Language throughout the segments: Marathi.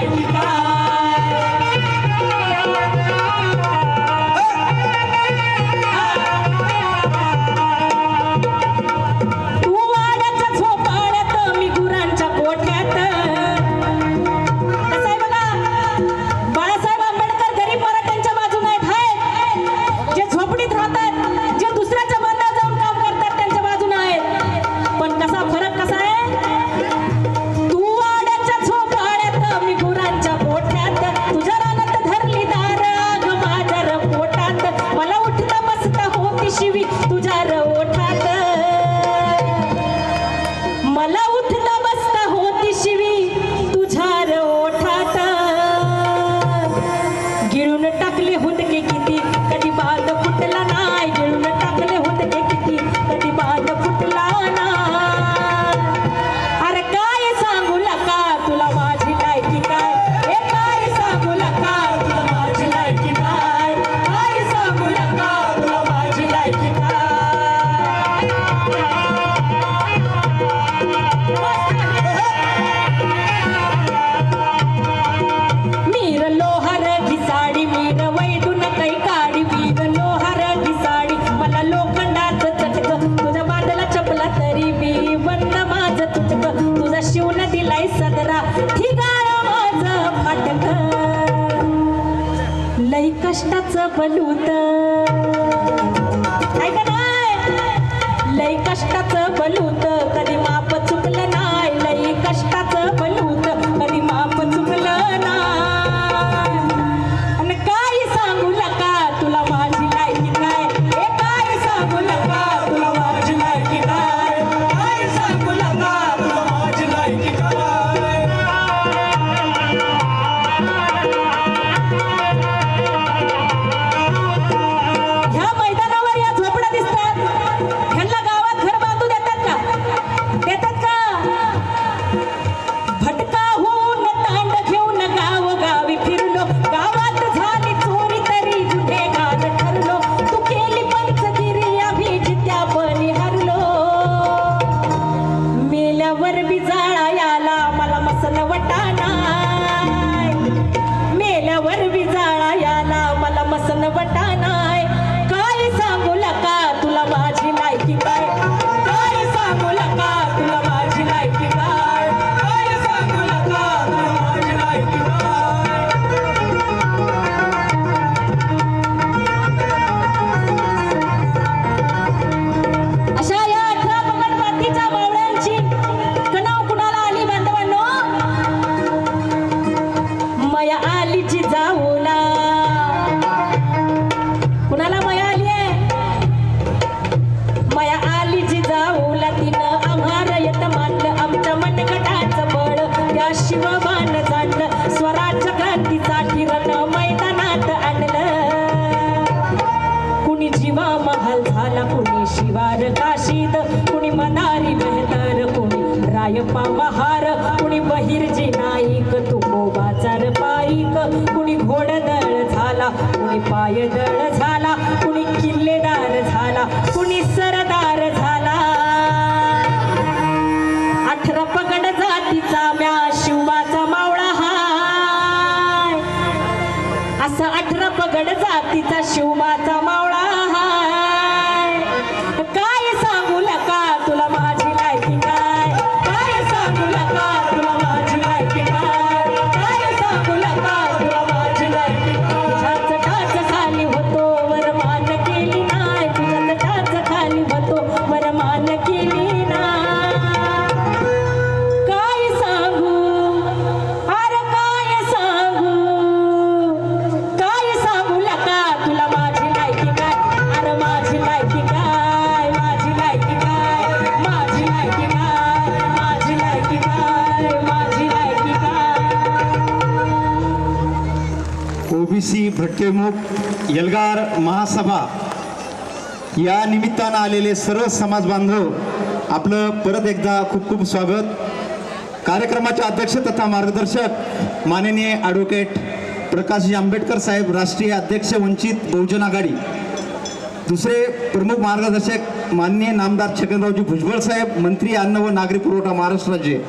Bye. 有的 शिवार काशीद कुणी मनारी मेहतर कुणी रायपा महार कुणी बहिर्जी नाईक तुकोबाचार पाईक कुणी घोडदळ झाला कुणी पायदळ झाला कुणी किल्लेदार झाला कुणी सरदार झाला. ओबीसी भटकेमुख यलगार महासभा या निमित्तानं आलेले सर्व समाज बांधव आपलं परत एकदा खूप खूप स्वागत. कार्यक्रमाचे अध्यक्ष तथा मार्गदर्शक माननीय ॲडव्होकेट प्रकाशजी आंबेडकर साहेब राष्ट्रीय अध्यक्ष वंचित बहुजन आघाडी. दुसरे प्रमुख मार्गदर्शक माननीय नामदार छगनरावजी भुजबळ साहेब मंत्री अन्न व नागरी पुरवठा महाराष्ट्र राज्य.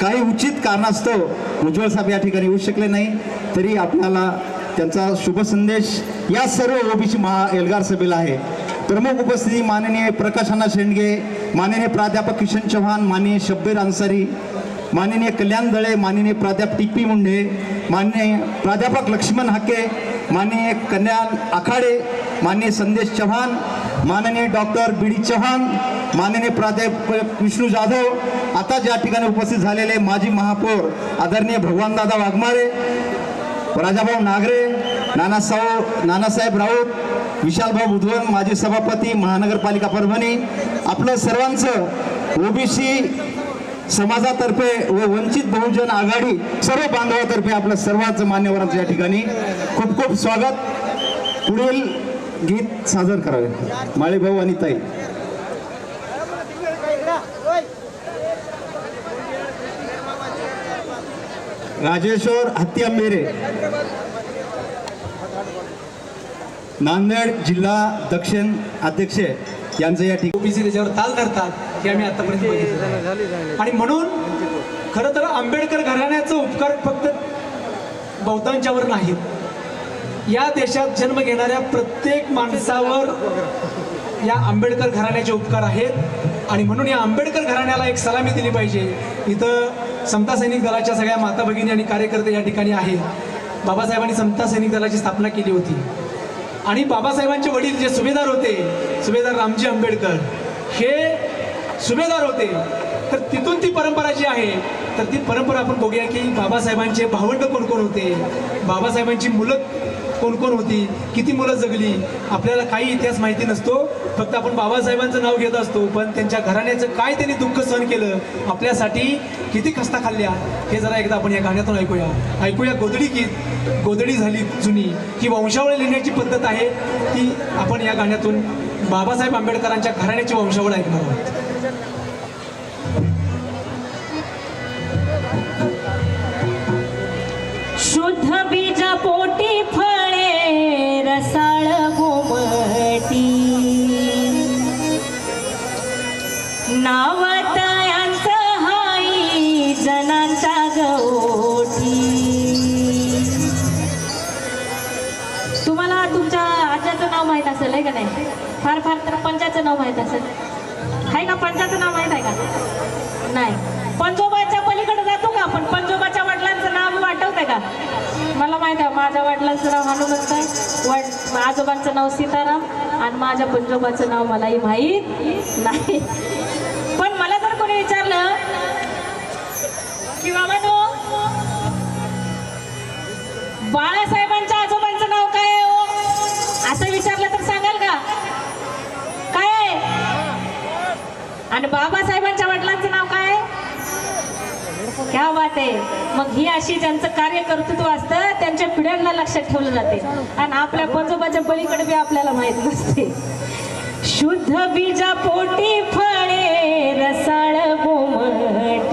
काही उचित कारणास्तव भुजबळ साहेब या ठिकाणी येऊ शकले नाही तरी आपल्याला त्यांचा शुभ संदेश या सर्व ओबीसी महा एल्गार सभेला आहे. प्रमुख उपस्थिती माननीय प्रकाशना शेंडगे माननीय प्राध्यापक किशन चव्हाण माननीय शब्बीर अन्सारी माननीय कल्याण दळे माननीय प्राध्यापक टी पी मुंढे माननीय प्राध्यापक लक्ष्मण हाके माननीय कल्याण आखाडे माननीय संदेश चव्हाण माननीय डॉक्टर बी डी चव्हाण माननीय प्राध्यापक विष्णू जाधव आता ज्या ठिकाणी उपस्थित झालेले माजी महापौर आदरणीय भगवानदादा वाघमारे राजाभाऊ नागरे नानासाऊ नानासाहेब राऊत विशालभाऊ बुधवन माजी सभापती महानगरपालिका परभणी आपलं सर्वांचं ओबीसी समाजातर्फे व वंचित बहुजन आघाडी सर्व बांधवातर्फे आपलं सर्वांचं मान्यवरांचं या ठिकाणी खूप खूप स्वागत. पुढील गीत सादर करावे. माळेभाऊ आणि ताई. राजेश्वर हत्ती आंबेरे नांदेड जिल्हा दक्षिण अध्यक्ष यांचं या ठिकाणी ओबीसी त्याच्यावर ताल धरतात हे आम्ही आतापर्यंत आणि म्हणून खरं तर आंबेडकर घराण्याचा उपकार फक्त बहुतांच्यावर नाहीत या देशात जन्म घेणाऱ्या प्रत्येक माणसावर या आंबेडकर घराण्याचे उपकार आहेत. आणि म्हणून या आंबेडकर घराण्याला एक सलामी दिली पाहिजे. इथं समता सैनिक दलाच्या सगळ्या माता भगिनी आणि कार्यकर्ते या ठिकाणी आहेत बाबासाहेबांनी समता सैनिक दलाची स्थापना केली होती. आणि बाबासाहेबांचे वडील जे सुभेदार होते सुभेदार रामजी आंबेडकर हे सुभेदार होते. तर तिथून ती परंपरा जी आहे तर ती परंपरा आपण बघूया की बाबासाहेबांचे भावंड कोण कोण होते? बाबासाहेबांची मुलं कोण कोण होती? किती मुलं जगली? आपल्याला काही इतिहास माहिती नसतो. फक्त आपण बाबासाहेबांचं नाव घेत असतो पण त्यांच्या घराण्याचं काय त्यांनी दुःख सहन केलं आपल्यासाठी किती खस्ता खाल्ल्या हे जरा एकदा आपण या गाण्यातून ऐकूया. ऐकूया गोधडी गीत गोधडी झाली जुनी. ही वंशावळ लिहिण्याची पद्धत आहे ती आपण या गाण्यातून बाबासाहेब आंबेडकरांच्या घराण्याची वंशावळ ऐकणार आहोत. शुद्ध बीजा पोटी फळे रसाळ नावतयांचं हाई जनांचा गवठी तुम्हाला तुमच्या आज्याचं नाव माहीत असेल आहे का नाही? फार फार तर पंचाचं नाव माहीत असेल. आहे का? पंचाचं नाव माहीत आहे का? नाही. पंजोबाच्या पलीकडे जातो का आपण? पंजोबाच्या वडिलांचं नाव आठवतंय का? मला माहीत आहे माझ्या वडिलांचं नाव हनुमंत आहे. वड आजोबांचं नाव सीताराम. आणि माझ्या पंजोबाचं नाव मलाही माहीत नाही. कोणी विचारलं. किंवा म्हणू बाळासाहेबांच्या आजोबांचं नाव काय आहे हो? असं विचारलं तर सांगाल का? काय आहे? आणि बाबासाहेबांच्या वडिलांचं नाव काय आहे? क्या बात आहे. मग ही अशी ज्यांचं कार्य कर्तृत्व असतं त्यांच्या पिढ्यांना लक्षात ठेवलं जाते. आणि आपल्या पंजोबाच्या पलीकडे बी आपल्याला माहीत नसते. शुद्ध बीजा पोटी रसाळ गोमटी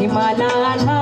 हिमाला